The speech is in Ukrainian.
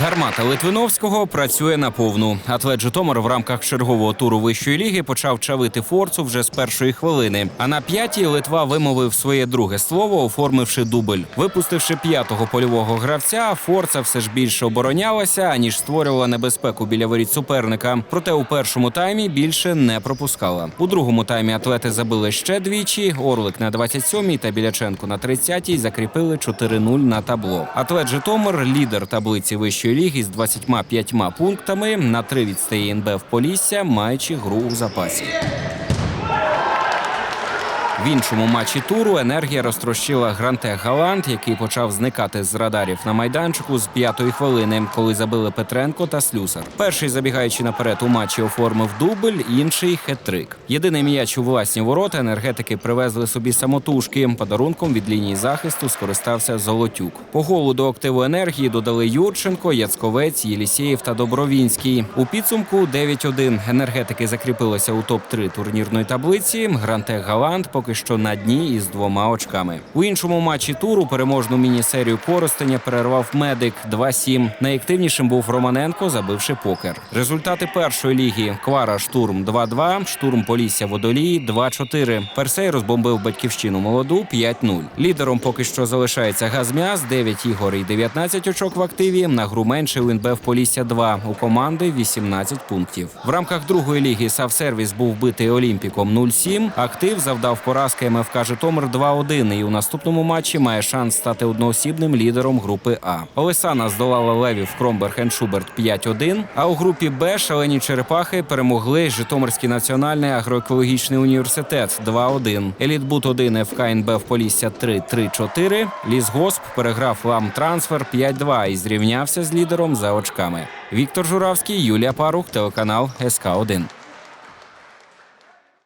Гармата Литвиновського працює на повну. Атлет Житомир в рамках чергового туру вищої ліги почав чавити форцу вже з першої хвилини. А на п'ятій Литва вимовив своє друге слово, оформивши дубль. Випустивши п'ятого польового гравця, форца все ж більше оборонялася, аніж створювала небезпеку біля воріт суперника. Проте у першому таймі більше не пропускала. У другому таймі атлети забили ще двічі. Орлик на 27-й та Біляченко на 30-й закріпили 4-0 на табло. Атлет Житомир, лідер таблиці вищої ліги з 25 пунктами. На три відстає НБ в Полісся, маючи гру у запасі. В іншому матчі туру енергія розтрощила Гранте Галанд, який почав зникати з радарів на майданчику з п'ятої хвилини, коли забили Петренко та Слюсар. Перший, забігаючи наперед у матчі, оформив дубль, інший хет-трик. Єдиний м'яч у власні ворота енергетики привезли собі самотужки. Подарунком від лінії захисту скористався Золотюк. По голу до активу енергії додали Юрченко, Яцковець, Єлісєєв та Добровінський. У підсумку 9-1 енергетики закріпилися у топ-3 турнірної таблиці. Гранте Галанд поки що на дні із двома очками. У іншому матчі туру переможну міні-серію Коростеня перервав медик 2-7. Найактивнішим був Романенко, забивши покер. Результати першої ліги: Квара Штурм 2-2, Штурм Полісся Водолій 2-4. Персей розбомбив батьківщину молоду 5-0. Лідером поки що залишається Газмяс, 9 ігор і 19 очок в активі. На гру менше у НБ в Полісся 2. У команди 18 пунктів. В рамках другої ліги Савсервіс був битий Олімпіком 0-7. Актив завдав поразки МФК Житомир 2-1 і у наступному матчі має шанс стати одноосібним лідером групи А. Олесана здолала Левів Кромберг Шуберт 5-1, А у групі Б шалені черепахи перемогли Житомирський національний агроекологічний університет 2-1. Елітбут 1 ФК НБ в Полісся 3-3-4. Лісгосп переграв лам трансфер 5-2 і зрівнявся з лідером за очками. Віктор Журавський, Юлія Парух, телеканал СК 1